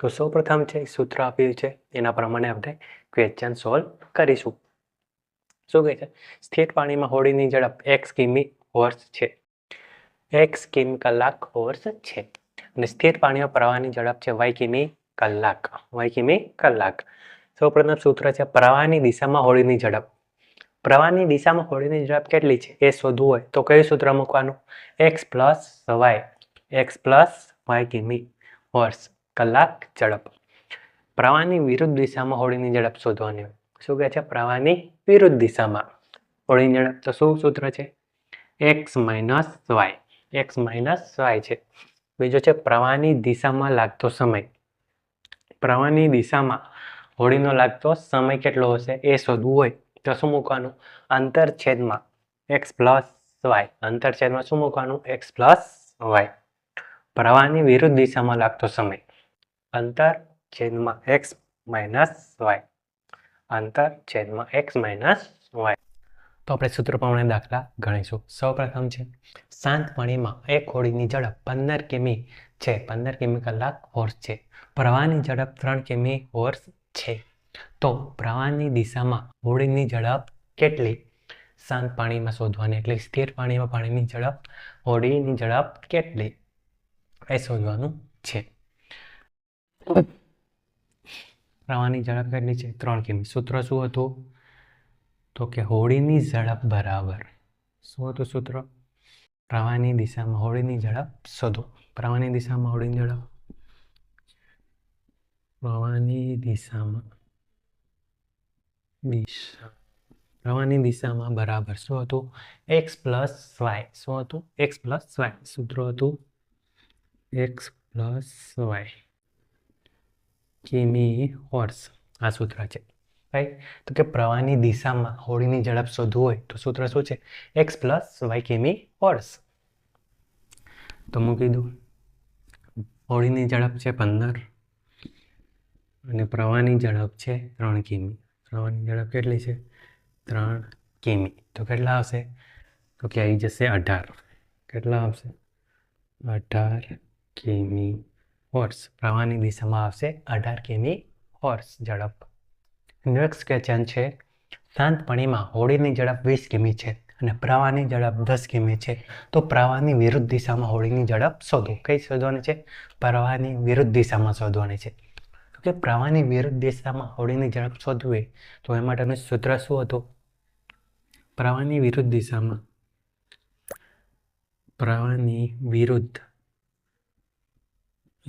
તો સૌપ્રથમ છે, સૂત્ર આપ્યું છે, એના પ્રમાણે આપણે ક્વેશ્ચન સોલ્વ કરીશું. શું કહે છે? સ્થિર પાણીમાં હોડીની ઝડપ એક્સ કિમી હોર્સ છે. એક્સ કિમી કલાક હોર્સ છે. અને સ્થિર પાણીમાં પ્રવાહની ઝડપ છે વાય કિમી કલાક. વાય કિમી કલાક. સૌપ્રથમ સૂત્ર છે, પ્રવાહની દિશામાં હોડીની ઝડપ. પ્રવાહની દિશામાં હોડીની ઝડપ કેટલી છે? એ શોધવું હોય તો કયું સૂત્ર મૂકવાનું? X plus Y X plus Y કિમી વર્ષ. કલાક ઝડપ. પ્રવાહની વિરુદ્ધ દિશામાં હોડીની ઝડપ શોધવાની. હોય શું કહે છે? પ્રવાહની વિરુદ્ધ દિશામાં. હોળીની ઝડપ તો શું સૂત્ર છે? X minus Y. X minus Y છે. બીજો છે, પ્રવાહની દિશામાં લાગતો સમય. પ્રવાહની દિશામાં હોડીનો લાગતો સમય કેટલો હશે? એ શોધવું હોય તો શું મૂકવાનું? અંતરછેદમાં એક્સ પ્લસ વાય. અંતરછેદમાં શું મૂકવાનું? X plus Y. પ્રવાહની વિરુદ્ધ દિશામાં લાગતો સમય. અંતર છેદમાં એક્સ માઇનસ વાય અંતર છેદમાં એક્સ માઇનસ વાય તો આપણે સૂત્ર દાખલા ગણીશું. સૌપ્રથમ છે, શાંત પાણીમાં એક હોડીની ઝડપ પંદર કિમી છે. પંદર કિમી કલાક હોર્સ છે. પ્રવાહની ઝડપ ત્રણ કિમી હોર્સ છે. તો પ્રવાહની દિશામાં હોડીની ઝડપ કેટલી? શાંત પાણીમાં શોધવાની એટલે સ્થિર પાણીમાં પાણીની ઝડપ, હોડીની ઝડપ કેટલી? એ શોધવાનું પ્રવાહની ઝડપ કેટલી છે? ત્રણ કિમી. સૂત્ર શું હતું? તો કે હોળીની ઝડપ બરાબર. શું હતું સૂત્ર? પ્રવાહની દિશામાં હોળીની ઝડપ શોધો. પ્રવાહની દિશામાં હોડીની ઝડપ. પ્રવાહની દિશામાં દિશા. પ્રવાહની દિશામાં બરાબર શું હતું? એક્સ પ્લસ વાય શું હતું? એક્સ પ્લસ વાય સૂત્ર હતું? એક્સ પ્લસ વાય કિમી હોર્સ આ સૂત્ર છે રાઈટ તો કે પ્રવાહની દિશામાં હોળીની ઝડપ શોધવું હોય તો સૂત્ર શું છે? એક્સ પ્લસ વાય કિમી હોર્સ તો મૂકી દઉં હોળીની ઝડપ છે પંદર અને પ્રવાહની ઝડપ છે ત્રણ કિમી. પ્રવાહની ઝડપ કેટલી છે? ત્રણ કિમી. તો કેટલા આવશે? તો કે આવી જશે અઢાર. કેટલા આવશે? અઢાર કિમી. હોર્સ પ્રવાહની દિશામાં આવશે અઢાર કિમી હોર્સ ઝડપ. નેક્સ્ટ ક્વેશ્ચન છે. શાંત પાણીમાં હોડીની ઝડપ વીસ કિમી છે અને પ્રવાહની ઝડપ દસ કિમી છે. તો પ્રવાહની વિરુદ્ધ દિશામાં હોડીની ઝડપ શોધો. કઈ શોધવાની છે? પ્રવાહની વિરુદ્ધ દિશામાં શોધવાની છે. તો કે પ્રવાહની વિરુદ્ધ દિશામાં હોડીની ઝડપ શોધવી તો એ માટેનું સૂત્ર શું હતું? પ્રવાહની વિરુદ્ધ દિશામાં. પ્રવાહની વિરુદ્ધ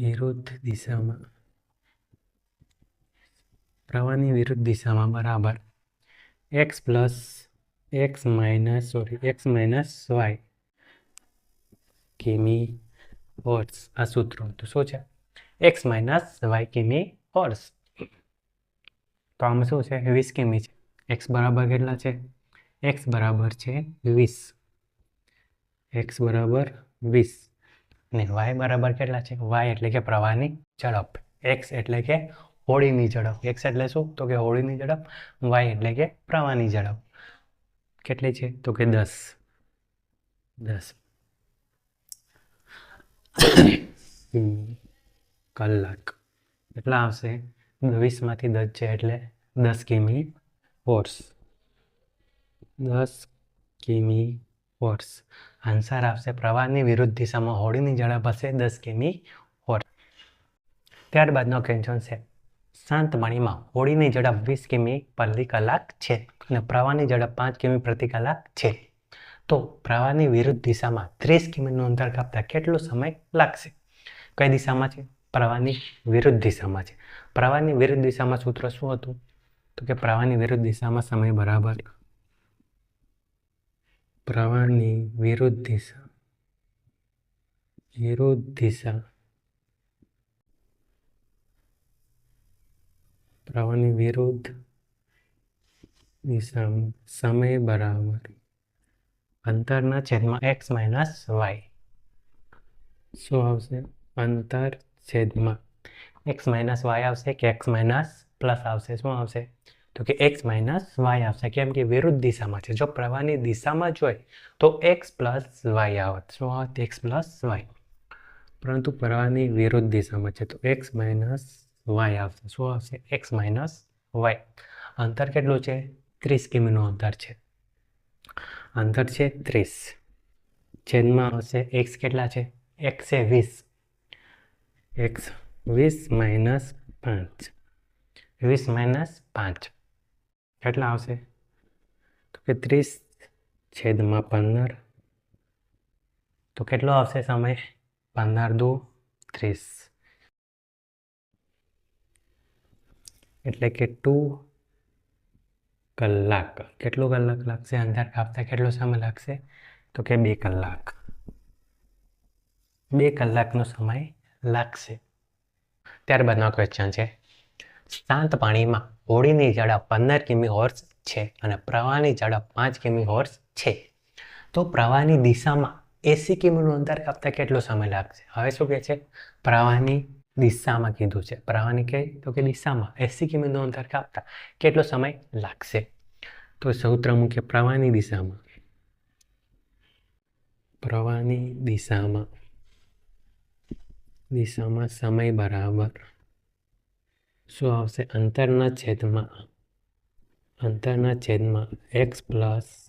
વિરુદ્ધ દિશામાં. પ્રવાહની વિરુદ્ધ દિશામાં બરાબર. X plus X minus, sorry, X minus Y કિમી હોર્સ આ સૂત્ર તો શું છે? એક્સ માઇનસ વાય કિમી હોર્સ તો આમાં શું છે? વીસ કિમી છે. એક્સ બરાબર કેટલા છે? એક્સ બરાબર છે વીસ. એક્સ બરાબર વીસ. ને વાય બરાબર કેટલા છે? વાય એટલે કે પ્રવાહની ઝડપ. એક્સ એટલે કે હોળીની ઝડપ. એક્સ એટલે શું? તો કે હોળીની ઝડપ. વાય એટલે કે પ્રવાહની ઝડપ. કેટલી છે? તો કે દસ. દસ. કલાક. કેટલા આવશે? વીસમાંથી દસ છે એટલે દસ કિમી ફોર્સ દસ કિમી હોર્સ આન્સર આવશે પ્રવાહની વિરુદ્ધ દિશામાં હોડીની ઝડપ હશે દસ કિમી હોર્સ ત્યારબાદનો ક્વેશ્ચન છે. શાંત પાણીમાં હોડીની ઝડપ વીસ કિમી પ્રતિ કલાક છે અને પ્રવાહની ઝડપ પાંચ કિમી પ્રતિ કલાક છે. તો પ્રવાહની વિરુદ્ધ દિશામાં ત્રીસ કિમીનું અંતર કાપતા કેટલો સમય લાગશે? કઈ દિશામાં છે? પ્રવાહની વિરુદ્ધ દિશામાં છે. પ્રવાહની વિરુદ્ધ દિશામાં સૂત્ર શું હતું? તો કે પ્રવાહની વિરુદ્ધ દિશામાં સમય બરાબર પ્રવાહની વિરુદ્ધ દિશા વિરુદ્ધ દિશા પ્રવાહની વિરુદ્ધ દિશામાં સમય બરાબર અંતરના છેદમાં એક્સ માઇનસ વાય શું આવશે અંતર છેદમાં એક્સ માઇનસ વાય આવશે કે એક્સ માઇનસ પ્લસ આવશે શું આવશે તો કે એક્સ માઇનસ વાય આવશે. કેમ કે વિરુદ્ધ દિશામાં છે. જો પ્રવાહની દિશામાં જ હોય, તો એક્સ પ્લસ વાય આવત. શું આવત? એક્સ પ્લસ વાય પરંતુ પ્રવાહની વિરુદ્ધ દિશામાં છે, તો એક્સ માઇનસ વાય આવશે. શું આવશે? એક્સ માઇનસ વાય અંતર કેટલું છે? ત્રીસ કિમીનું અંતર છે. અંતર છે ત્રીસ. છેદમાં આવશે એક્સ કેટલા છે? એક્સ એ વીસ. એક્સ વીસ માઇનસ પાંચ. વીસ માઇનસ પાંચ. કેટલા આવશે? તો કે ત્રીસ છેદમાં પંદર. તો કેટલો આવશે સમય? પંદર દુ ત્રીસ. એટલે કે ટુ કલાક. કેટલો કલાક લાગશે? અંધાર કાપતા કેટલો સમય લાગશે? તો કે બે કલાક. બે કલાકનો સમય લાગશે. ત્યારબાદનો ક્વેશ્ચન છે. શાંત પાણીમાં હોડીની જાડા પંદર કિમી હોર્સ છે અને પ્રવાહની જાડા પાંચ કિમી હોર્સ છે. તો પ્રવાહની દિશામાં એસી કિમીનું અંતર કાપતા કેટલો સમય લાગશે? હવે શું કહે છે? પ્રવાહની દિશામાં કીધું છે. પ્રવાહની કહે તો કે દિશામાં એસી કિમીનું અંતર કાપતા કેટલો સમય લાગશે? તો સૌત્ર મુખ્ય પ્રવાહની દિશામાં. પ્રવાહની દિશામાં દિશામાં સમય બરાબર શું આવશે? અંતરના છેદમાં અંતરના છેદમાં એક્સ પ્લસ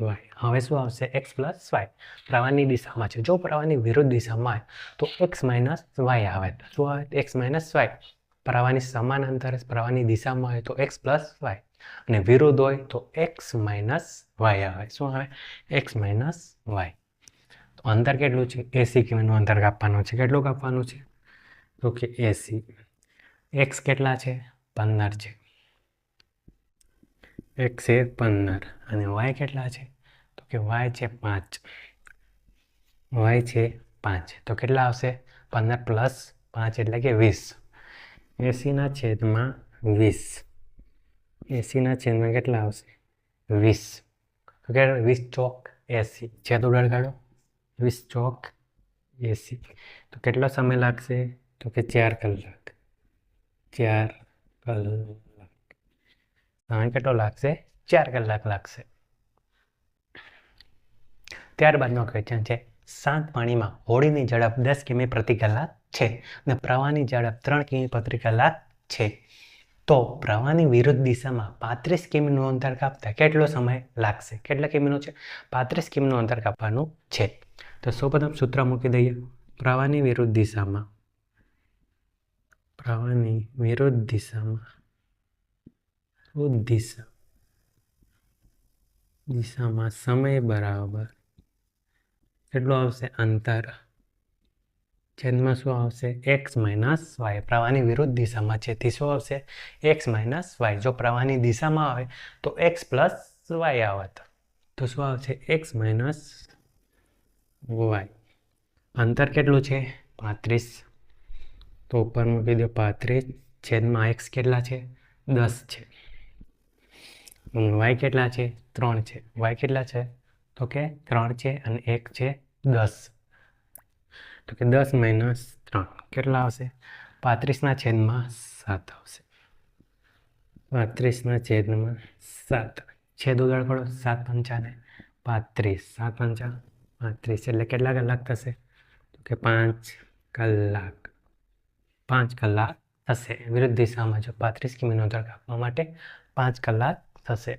વાય હવે શું આવશે? એક્સ પ્લસ વાય પ્રવાહની દિશામાં છે. જો પ્રવાહની વિરુદ્ધ દિશામાં આવે તો એક્સ માઇનસ વાય આવે. શું આવે? એક્સ માઇનસ વાય પ્રવાહની સમાન અંતરે, પ્રવાહની દિશામાં હોય, તો એક્સ પ્લસ વાય અને વિરુદ્ધ હોય, તો એક્સ માઇનસ વાય આવે. શું આવે? એક્સ માઇનસ વાય તો અંતર કેટલું છે? એસી કિમીનું અંતર કાપવાનું છે. કેટલું કાપવાનું છે? તો કે એસી એક્સ કેટલા છે? પંદર છે. એક્સ એ પંદર. અને વાય કેટલા છે? તો કે વાય છે પાંચ. વાય છે પાંચ. તો કેટલા આવશે? પંદર પ્લસ પાંચ એટલે કે વીસ. એસીના છેદમાં વીસ. એસીના છેદમાં કેટલા આવશે? વીસ. તો કે વીસ ચોક એસી છેદ ઉડાડ વીસ ચોક એસી તો કેટલો સમય લાગશે? તો કે ચાર કલાક. ચાર કલાક. સમય કેટલો લાગશે? ચાર કલાક લાગશે. ત્યારબાદનો ક્વેશ્ચન છે શાંત પાણીમાં હોડીની ઝડપ દસ કિમી પ્રતિ કલાક છે અને પ્રવાહની ઝડપ ત્રણ કિમી પ્રતિ કલાક છે. તો પ્રવાહની વિરુદ્ધ દિશામાં પાંત્રીસ કિમીનું અંતર કાપતા કેટલો સમય લાગશે? કેટલા કિમીનું છે? પાંત્રીસ કિમીનું અંતર કાપવાનું છે. તો સૌપ્રથમ સૂત્ર મૂકી દઈએ. પ્રવાહની વિરુદ્ધ દિશામાં પ્રવાહની વિરુદ્ધ દિશામાં દિશા દિશામાં સમય બરાબર. કેટલું આવશે? અંતર. છેદમાં શું આવશે? X minus Y. પ્રવાહની વિરુદ્ધ દિશામાં છે. તે શું આવશે? X minus Y. જો પ્રવાહની દિશામાં આવે, તો એક્સ પ્લસ વાય આવત. તો શું આવશે? X minus Y. અંતર કેટલું છે? પાંત્રીસ. તો ઉપર મૂકી દો પાંત્રીસ, છેદમાં એક્સ કેટલા છે? દસ છે. વાય કેટલા છે? ત્રણ છે. વાય કેટલા છે? તો કે ત્રણ છે અને એક છે દસ. તો કે દસ માઇનસ ત્રણ કેટલા આવશે? પાંત્રીસના છેદમાં સાત આવશે. પાંત્રીસના છેદમાં સાત. છેદ ઉદાડ કરો સાત પંચાને. પાંત્રીસ. સાત પંચા. પાંત્રીસ. એટલે કેટલા કલાક થશે? તો કે પાંચ કલાક. પાંચ કલાક થશે. વિરુદ્ધ દિશામાં જો પાંત્રીસ કિમીનો દર કાપવા માટે પાંચ કલાક થશે.